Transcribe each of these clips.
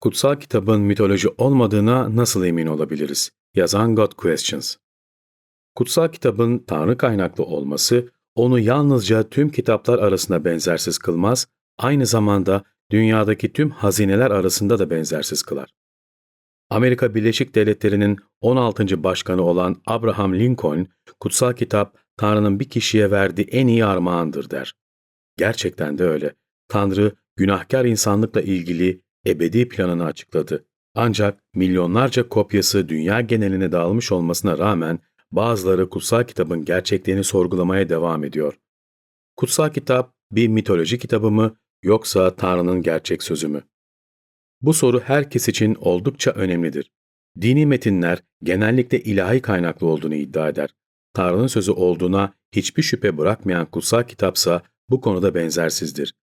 Kutsal kitabın mitoloji olmadığına nasıl emin olabiliriz? Yazan God Questions. Kutsal kitabın Tanrı kaynaklı olması, onu yalnızca tüm kitaplar arasında benzersiz kılmaz, aynı zamanda dünyadaki tüm hazineler arasında da benzersiz kılar. Amerika Birleşik Devletleri'nin 16. başkanı olan Abraham Lincoln, kutsal kitap Tanrı'nın bir kişiye verdiği en iyi armağandır der. Gerçekten de öyle. Tanrı, günahkar insanlıkla ilgili ebedi planını açıkladı. Ancak milyonlarca kopyası dünya geneline dağılmış olmasına rağmen bazıları kutsal kitabın gerçekliğini sorgulamaya devam ediyor. Kutsal kitap bir mitoloji kitabı mı yoksa Tanrı'nın gerçek sözü mü? Bu soru herkes için oldukça önemlidir. Dini metinler genellikle ilahi kaynaklı olduğunu iddia eder. Tanrı'nın sözü olduğuna hiçbir şüphe bırakmayan kutsal kitapsa bu konuda benzersizdir.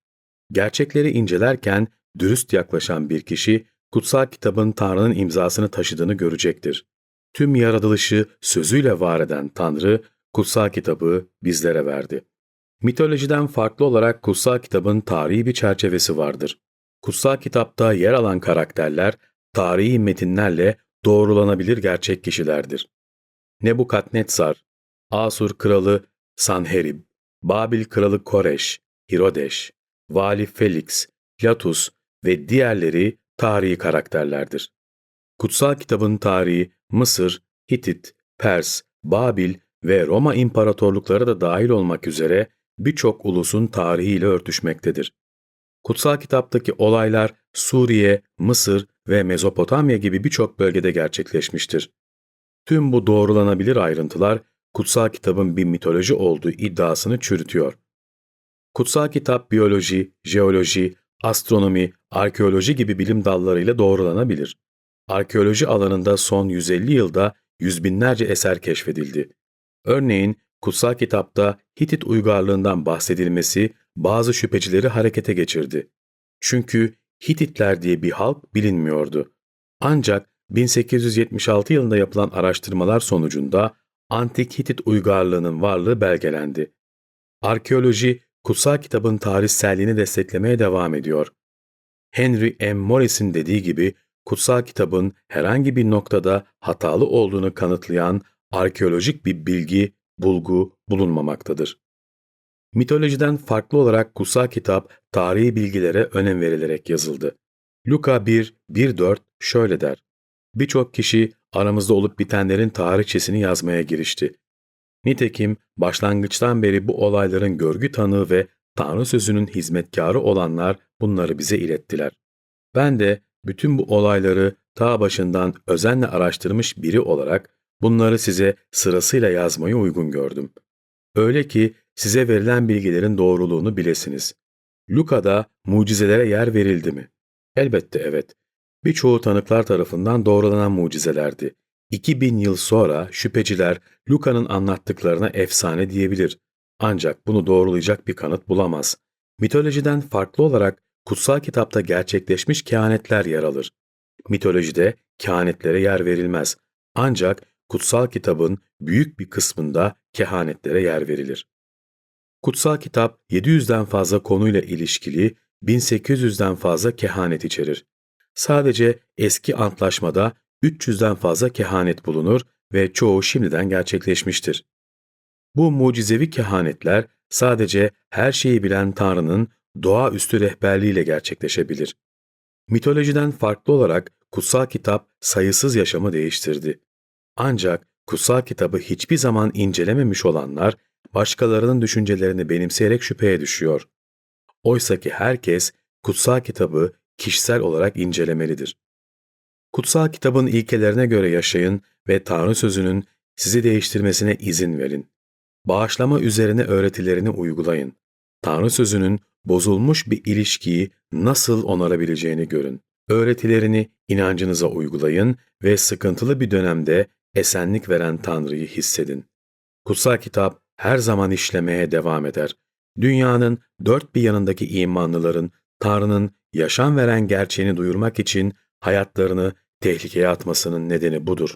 Gerçekleri incelerken dürüst yaklaşan bir kişi, kutsal kitabın Tanrı'nın imzasını taşıdığını görecektir. Tüm yaratılışı sözüyle var eden Tanrı, kutsal kitabı bizlere verdi. Mitolojiden farklı olarak kutsal kitabın tarihi bir çerçevesi vardır. Kutsal kitapta yer alan karakterler, tarihi metinlerle doğrulanabilir gerçek kişilerdir. Nebukadnetsar, Asur kralı Sanherib, Babil kralı Koreş, Hirodeş, Vali Felix, Platus ve diğerleri tarihi karakterlerdir. Kutsal kitabın tarihi Mısır, Hitit, Pers, Babil ve Roma imparatorlukları da dahil olmak üzere birçok ulusun tarihiyle örtüşmektedir. Kutsal kitaptaki olaylar Suriye, Mısır ve Mezopotamya gibi birçok bölgede gerçekleşmiştir. Tüm bu doğrulanabilir ayrıntılar kutsal kitabın bir mitoloji olduğu iddiasını çürütüyor. Kutsal kitap biyoloji, jeoloji, astronomi, arkeoloji gibi bilim dallarıyla doğrulanabilir. Arkeoloji alanında son 150 yılda yüz binlerce eser keşfedildi. Örneğin kutsal kitapta Hitit uygarlığından bahsedilmesi bazı şüphecileri harekete geçirdi. Çünkü Hititler diye bir halk bilinmiyordu. Ancak 1876 yılında yapılan araştırmalar sonucunda antik Hitit uygarlığının varlığı belgelendi. Arkeoloji kutsal kitabın tarihselliğini desteklemeye devam ediyor. Henry M. Morris'in dediği gibi kutsal kitabın herhangi bir noktada hatalı olduğunu kanıtlayan arkeolojik bir bilgi, bulgu bulunmamaktadır. Mitolojiden farklı olarak kutsal kitap tarihi bilgilere önem verilerek yazıldı. Luka 1, 1-4 şöyle der. Birçok kişi aramızda olup bitenlerin tarihçesini yazmaya girişti. Nitekim başlangıçtan beri bu olayların görgü tanığı ve Tanrı sözünün hizmetkarı olanlar bunları bize ilettiler. Ben de bütün bu olayları ta başından özenle araştırmış biri olarak bunları size sırasıyla yazmayı uygun gördüm. Öyle ki size verilen bilgilerin doğruluğunu bilesiniz. Luka'da mucizelere yer verildi mi? Elbette evet. Birçoğu tanıklar tarafından doğrulanan mucizelerdi. 2000 yıl sonra şüpheciler Luka'nın anlattıklarına efsane diyebilir. Ancak bunu doğrulayacak bir kanıt bulamaz. Mitolojiden farklı olarak kutsal kitapta gerçekleşmiş kehanetler yer alır. Mitolojide kehanetlere yer verilmez. Ancak kutsal kitabın büyük bir kısmında kehanetlere yer verilir. Kutsal kitap 700'den fazla konuyla ilişkili 1800'den fazla kehanet içerir. Sadece eski antlaşmada 300'den fazla kehanet bulunur ve çoğu şimdiden gerçekleşmiştir. Bu mucizevi kehanetler sadece her şeyi bilen Tanrı'nın doğaüstü rehberliğiyle gerçekleşebilir. Mitolojiden farklı olarak kutsal kitap sayısız yaşamı değiştirdi. Ancak kutsal kitabı hiçbir zaman incelememiş olanlar başkalarının düşüncelerini benimseyerek şüpheye düşüyor. Oysa ki herkes kutsal kitabı kişisel olarak incelemelidir. Kutsal kitabın ilkelerine göre yaşayın ve Tanrı sözünün sizi değiştirmesine izin verin. Bağışlama üzerine öğretilerini uygulayın. Tanrı sözünün bozulmuş bir ilişkiyi nasıl onarabileceğini görün. Öğretilerini inancınıza uygulayın ve sıkıntılı bir dönemde esenlik veren Tanrı'yı hissedin. Kutsal kitap her zaman işlemeye devam eder. Dünyanın dört bir yanındaki imanlıların Tanrı'nın yaşam veren gerçeğini duyurmak için hayatlarını tehlikeye atmasının nedeni budur.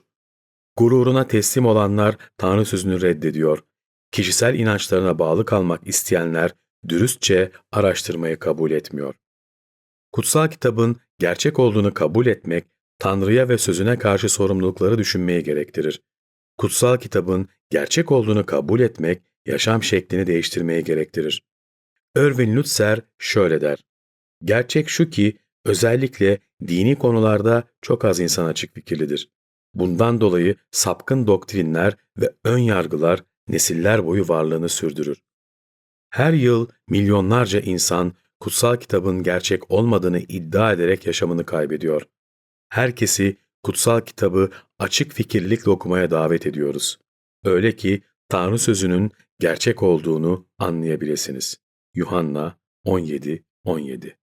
Gururuna teslim olanlar Tanrı sözünü reddediyor. Kişisel inançlarına bağlı kalmak isteyenler dürüstçe araştırmayı kabul etmiyor. Kutsal kitabın gerçek olduğunu kabul etmek, Tanrı'ya ve sözüne karşı sorumlulukları düşünmeyi gerektirir. Kutsal kitabın gerçek olduğunu kabul etmek, yaşam şeklini değiştirmeyi gerektirir. Irvin Lutzer şöyle der. Gerçek şu ki, özellikle dini konularda çok az insan açık fikirlidir. Bundan dolayı sapkın doktrinler ve ön yargılar nesiller boyu varlığını sürdürür. Her yıl milyonlarca insan kutsal kitabın gerçek olmadığını iddia ederek yaşamını kaybediyor. Herkesi kutsal kitabı açık fikirlilikle okumaya davet ediyoruz. Öyle ki Tanrı sözünün gerçek olduğunu anlayabilirsiniz. Yuhanna 17 17